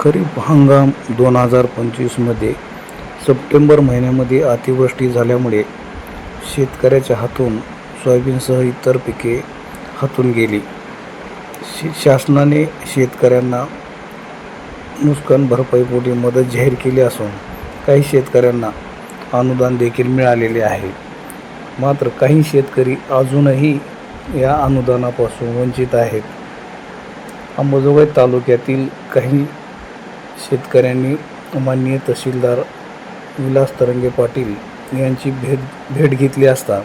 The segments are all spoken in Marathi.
खरीप हंगाम दोन हजार पंचवीसमध्ये सप्टेंबर महिन्यामध्ये अतिवृष्टी झाल्यामुळे शेतकऱ्याच्या हातून सोयाबीनसह इतर पिके हातून गेली. शे शासनाने शेतकऱ्यांना नुकसान भरपाईपोटी मदत जाहीर केली असून काही शेतकऱ्यांना अनुदान देखील मिळालेले आहे. मात्र काही शेतकरी अजूनही या अनुदानापासून वंचित आहेत. अंबाजोगाई तालुक्यातील काही शेतकऱ्यांनी माननीय तहसीलदार विलास तरंगे पाटील यांची भेट भेट घेतली असता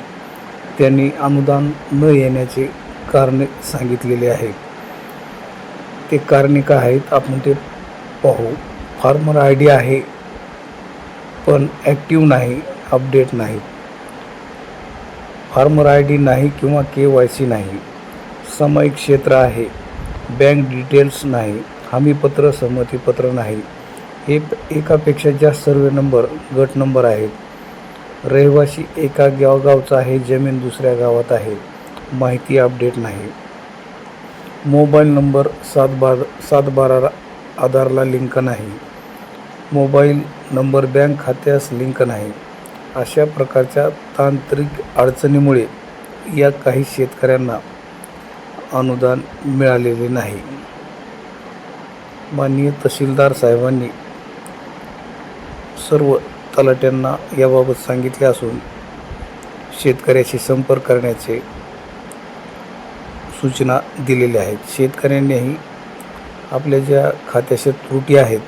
त्यांनी अनुदान न येण्याचे कारणे सांगितलेले आहे. ते कारणे काय आहेत आपण ते पाहू. फार्मर आय डी आहे पण ॲक्टिव्ह नाही अपडेट नाही. फार्मर आय डी नाही किंवा के वाय सी नाही. सामायिक क्षेत्र आहे बँक डिटेल्स नाही. हमीपत्र संमतीपत्र नाही. हे एकापेक्षा जास्त सर्वे नंबर गट नंबर आहेत. रहिवासी एका गाव गावचा आहे जमीन दुसऱ्या गावात आहे. माहिती अपडेट नाही. मोबाईल नंबर सात बार सात बारा आधारला लिंक नाही. मोबाईल नंबर बँक खात्यास लिंक नाही. अशा प्रकारच्या तांत्रिक अडचणीमुळे या काही शेतकऱ्यांना अनुदान मिळालेले नाही. माननीय तहसीलदार साहेबांनी सर्व तलाट्यांना याबाबत सांगितले असून शेतकऱ्याशी संपर्क करण्याचे सूचना दिलेल्या आहेत. शेतकऱ्यांनीही आपल्या ज्या खात्याच्या त्रुटी आहेत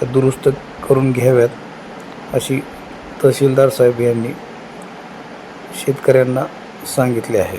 त्या दुरुस्त करून घ्याव्यात अशी तहसीलदार साहेब यांनी शेतकऱ्यांना सांगितले आहे.